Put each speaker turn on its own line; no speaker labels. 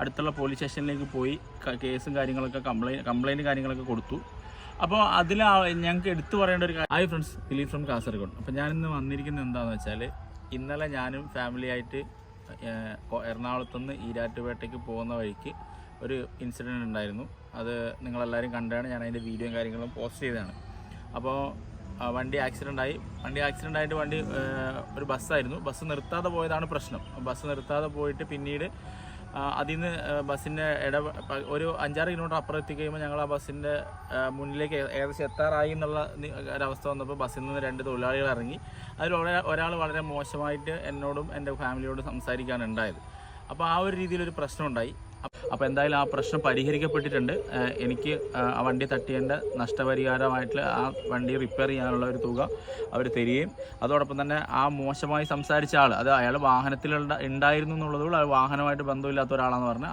അടുത്തുള്ള പോലീസ് സ്റ്റേഷനിലേക്ക് പോയി കേസും കാര്യങ്ങളൊക്കെ കംപ്ലൈന്റ് കംപ്ലൈന്റ് കാര്യങ്ങളൊക്കെ കൊടുത്തു. അപ്പോൾ അതിൽ ഞങ്ങൾക്ക് എടുത്തു പറയേണ്ട ഒരു കാര്യം hi friends Dileep from Kasaragod. അപ്പോൾ ഞാനിന്ന് വന്നിരിക്കുന്നത് എന്താണെന്ന് വെച്ചാൽ ഇന്നലെ ഞാനും ഫാമിലിയായിട്ട് എറണാകുളത്തുനിന്ന് ഈരാറ്റുപേട്ടയ്ക്ക് പോകുന്ന വഴിക്ക് ഒരു ഇൻസിഡന്റ് ഉണ്ടായിരുന്നു. അത് നിങ്ങളെല്ലാവരും കണ്ടാണ്. ഞാൻ അതിന്റെ വീഡിയോയും കാര്യങ്ങളും പോസ്റ്റ് ചെയ്തതാണ്. അപ്പോൾ വണ്ടി ആക്സിഡന്റ് ആയി. വണ്ടി ആക്സിഡന്റ് ആയിട്ട് വണ്ടി ഒരു ബസ്സായിരുന്നു ബസ് നിർത്താതെ പോയതാണ് പ്രശ്നം. ബസ് നിർത്താതെ പോയിട്ട് പിന്നീട് അതിൽ നിന്ന് ബസ്സിന്റെ ഇട ഒരു അഞ്ചാറ് കിലോമീറ്റർ അപ്പുറം എത്തിക്കഴിയുമ്പോൾ ഞങ്ങൾ ആ ബസ്സിന്റെ മുന്നിലേക്ക് ഏകദേശം എത്താറായി എന്നുള്ള ഒരവസ്ഥ വന്നപ്പോൾ ബസ്സിൽ നിന്ന് രണ്ട് തൊഴിലാളികൾ ഇറങ്ങി. അതിൽ ഒരാൾ വളരെ മോശമായിട്ട് എന്നോടും എന്റെ ഫാമിലിയോടും സംസാരിക്കാനുണ്ടായത്. അപ്പോൾ ആ ഒരു രീതിയിലൊരു പ്രശ്നമുണ്ടായി. അപ്പോൾ എന്തായാലും ആ പ്രശ്നം പരിഹരിക്കപ്പെട്ടിട്ടുണ്ട്. എനിക്ക് ആ- വണ്ടി തട്ടിയതിന്റെ നഷ്ടപരിഹാരമായിട്ടുള്ള ആ വണ്ടി റിപ്പയർ ചെയ്യാനുള്ള ഒരു തുക അവർ തരികയും അതോടൊപ്പം തന്നെ ആ മോശമായി സംസാരിച്ച ആൾ അത് അയാൾ വാഹനത്തിൽ ഉണ്ടായിരുന്നു എന്നുള്ളതുകൊണ്ട് വാഹനമായിട്ട് ബന്ധമില്ലാത്ത ഒരാളാണെന്ന് പറഞ്ഞാൽ